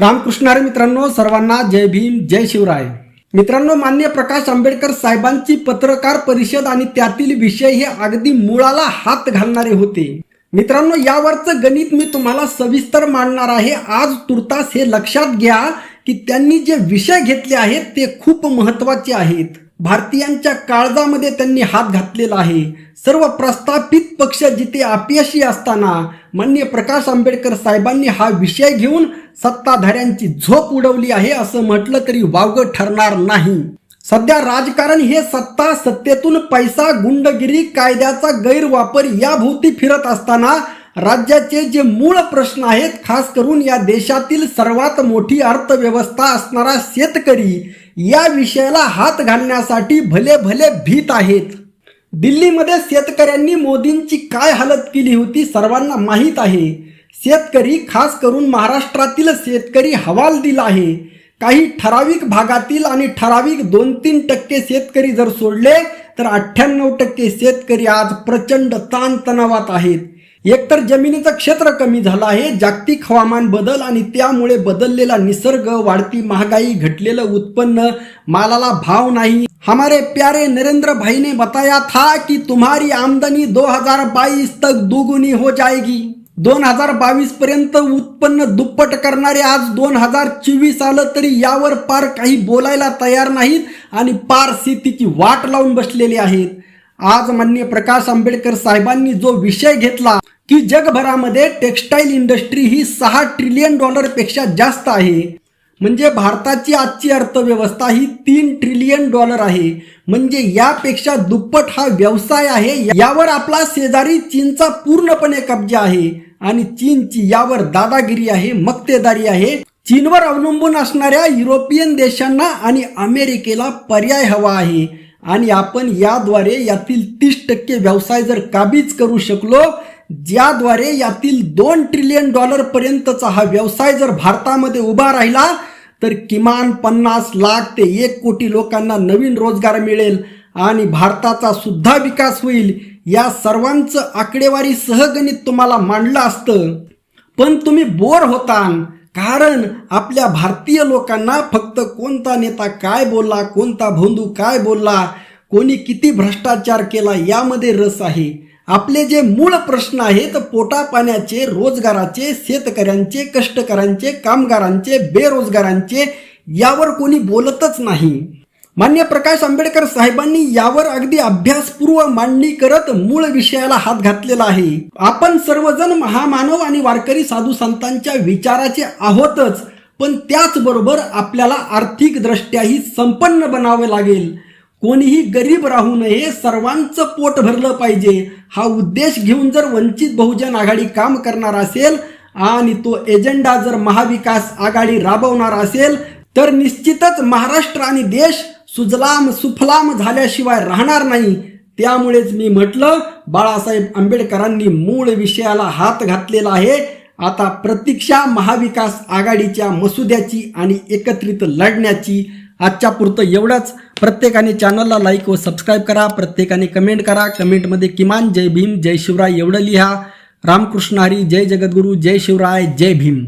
रामकृष्णारे मित्रांनो सर्वांना जय भीम जय शिवराय. मित्रांनो मान्य प्रकाश आंबेडकर साहेबांची पत्रकार परिषद आणि त्यातील विषय हे अगदी मुळाला हात घालणारे होते. मित्रांनो यावरचं गणित मी तुम्हाला सविस्तर मांडणार आहे. आज तुर्तास हे लक्षात घ्या की त्यांनी जे विषय घेतले आहेत ते खूप महत्त्वाचे आहेत. भारतीयांच्या काळजामध्ये त्यांनी हात घातलेला आहे. सर्व प्रस्थापित पक्ष जिथे अपयशी असताना मान्य प्रकाश आंबेडकर साहेबांनी हा विषय घेऊन सत्ताधाऱ्यांची झोप उडवली आहे असं म्हटलं तरी वावगं ठरणार नाही. सध्या राजकारण हे सत्ता सत्तेतून पैसा गुंडगिरी कायद्याचा गैरवापर याभोवती फिरत असताना राज्याचे जे मूळ प्रश्न आहेत खास करून या देशातील सर्वात मोठी अर्थव्यवस्था असणारा शेतकरी या विषयाला हात घालण्यासाठी भले भले भीत आहेत. दिल्लीमध्ये शेतकऱ्यांनी मोदींची काय हालत केली होती सर्वांना माहीत आहे. शेतकरी खास करून महाराष्ट्रातील शेतकरी हवाल दिला आहे. काही ठराविक भागातील आणि ठराविक दोन तीन टक्के शेतकरी जर सोडले तर अठ्ठ्याण्णव टक्के शेतकरी आज प्रचंड ताणतणावात आहेत. एकतर जमिनीचं क्षेत्र कमी झालं आहे जागतिक हवामान बदल आणि त्यामुळे बदललेला निसर्ग वाढती महागाई घटलेलं उत्पन्न मालाला भाव नाही. हमारे प्यारे नरेंद्र भाई ने बताया था कि तुम्हारी आमदनी 2022 तक दुगुनी हो जाएगी. दोन हजार बावीस पर्यंत उत्पन्न दुप्पट करणारे आज दोन हजार चोवीस आलं तरी यावर पार काही बोलायला तयार नाहीत आणि पार शेतीची वाट लावून बसलेले आहेत. आज मान्य प्रकाश आंबेडकर साहेबांनी जो विषय घेतला की जगभरामध्ये टेक्स्टाईल इंडस्ट्री ही सहा ट्रिलियन डॉलरपेक्षा जास्त आहे. म्हणजे भारताची आजची अर्थव्यवस्था ही तीन ट्रिलियन डॉलर आहे. म्हणजे यापेक्षा दुप्पट हा व्यवसाय आहे. यावर आपला शेजारी चीनचा पूर्णपणे कब्जा आहे. आणि चीनची यावर दादागिरी आहे मक्तेदारी आहे. चीनवर अवलंबून असणाऱ्या युरोपियन देशांना आणि अमेरिकेला पर्याय हवा आहे. आणि आपण याद्वारे यातील तीस टक्के व्यवसाय जर काबीज करू शकलो ज्याद्वारे यातील दोन ट्रिलियन डॉलरपर्यंतचा हा व्यवसाय जर भारतामध्ये उभा राहिला तर किमान पन्नास लाख ते एक कोटी लोकांना नवीन रोजगार मिळेल आणि भारताचा सुद्धा विकास होईल. या सर्वांचं आकडेवारी सहगणित तुम्हाला मांडलं असतं. पण तुम्ही बोर होतान कारण आपल्या भारतीय लोकांना फक्त कोणता नेता काय बोलला कोणता भोंदू काय बोलला कोणी किती भ्रष्टाचार केला यामध्ये रस आहे. आपले जे मूळ प्रश्न आहेत पोटा पाण्याचे रोजगाराचे शेतकऱ्यांचे कष्टकऱ्यांचे कामगारांचे बेरोजगारांचे यावर कोणी बोलतच नाही. मान्य प्रकाश आंबेडकर साहेबांनी यावर अगदी अभ्यासपूर्व मांडणी करत मूळ विषयाला हात घातलेला आहे. आपण सर्वजण महामानव आणि वारकरी साधू संतांच्या विचाराचे आहोतच पण त्याचबरोबर आपल्याला आर्थिक दृष्ट्याही संपन्न बनावे लागेल. कोणीही गरीब राहू नये सर्वांचं पोट भरलं पाहिजे. हा उद्देश घेऊन जर वंचित बहुजन आघाडी काम करणार असेल आणि तो एजेंडा जर महाविकास आघाडी राबवणार असेल तर निश्चितच महाराष्ट्र आणि देश सुजलाम सुफलाम झाल्याशिवाय राहणार नाही. त्यामुळेच मी म्हटलं बाळासाहेब आंबेडकरांनी मूळ विषयाला हात घातलेला आहे. आता प्रतीक्षा महाविकास आघाडीच्या मसुद्याची आणि एकत्रित लढण्याची आजच्या पुरतं एवढंच. प्रत्येकाने चॅनलला लाईक व सबस्क्राईब करा. प्रत्येकाने कमेंट करा. कमेंटमध्ये किमान जय भीम जय शिवराय एवढं लिहा. रामकृष्ण हरी जय जगद्गुरू जय शिवराय जय भीम.